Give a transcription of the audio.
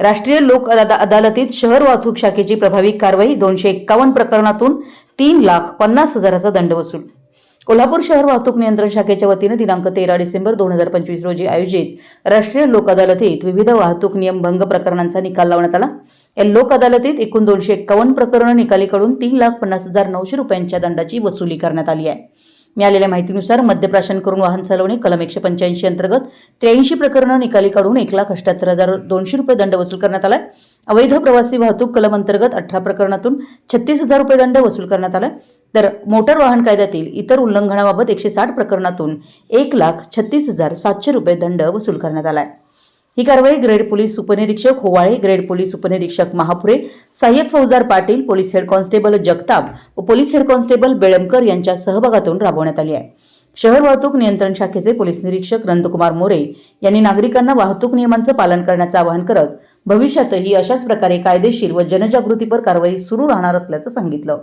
राष्ट्रीय लोक अदालतीत शहर वाहतूक शाखेची प्रभावी कारवाई दोनशे एक्कावन्न प्रकरणातून तीन लाख पन्नास हजाराचा दंड वसूल. कोल्हापूर शहर वाहतूक नियंत्रण शाखेच्या वतीनं दिनांक तेरा डिसेंबर दोन हजार पंचवीस रोजी आयोजित राष्ट्रीय लोक अदालतीत विविध वाहतूक नियम भंग प्रकरणांचा निकाल लावण्यात आला. या लोक अदालतीत एकूण दोनशे एक्कावन्न प्रकरणं निकाली कडून तीन लाख पन्नास हजार नऊशे रुपयांच्या दंडाची वसुली करण्यात आली आहे. मिळालेल्या माहितीनुसार मद्यप्राशन करून वाहन चालवणे कलम एकशे पंच्याऐंशी अंतर्गत त्र्याऐंशी प्रकरणं निकाली काढून एक लाख अठ्याहत्तर हजार दोनशे रुपये दंड वसूल करण्यात आलाय. अवैध प्रवासी वाहतूक कलम अंतर्गत अठरा प्रकरणातून छत्तीस हजार रुपये दंड वसूल करण्यात आला तर मोटर वाहन कायद्यातील इतर उल्लंघनाबाबत एकशे साठ प्रकरणातून एक लाख छत्तीस हजार सातशे रुपये दंड वसूल करण्यात आलाय. ही कारवाई ग्रेड पोलीस उपनिरीक्षक होवाळे ग्रेड पोलीस उपनिरीक्षक महापुरे सहाय्यक फौजदार Patil police head constable Jagtap व पोलीस हेड कॉन्स्टेबल बेळमकर यांच्या सहभागातून राबवण्यात आली आहे. शहर वाहतूक नियंत्रण शाखेचे पोलीस निरीक्षक नंदकुमार मोरे यांनी नागरिकांना वाहतूक नियमांचं पालन करण्याचं आवाहन करत भविष्यातही अशाच प्रकारे कायदेशीर व जनजागृतीपर कारवाई सुरू राहणार असल्याचं सांगितलं.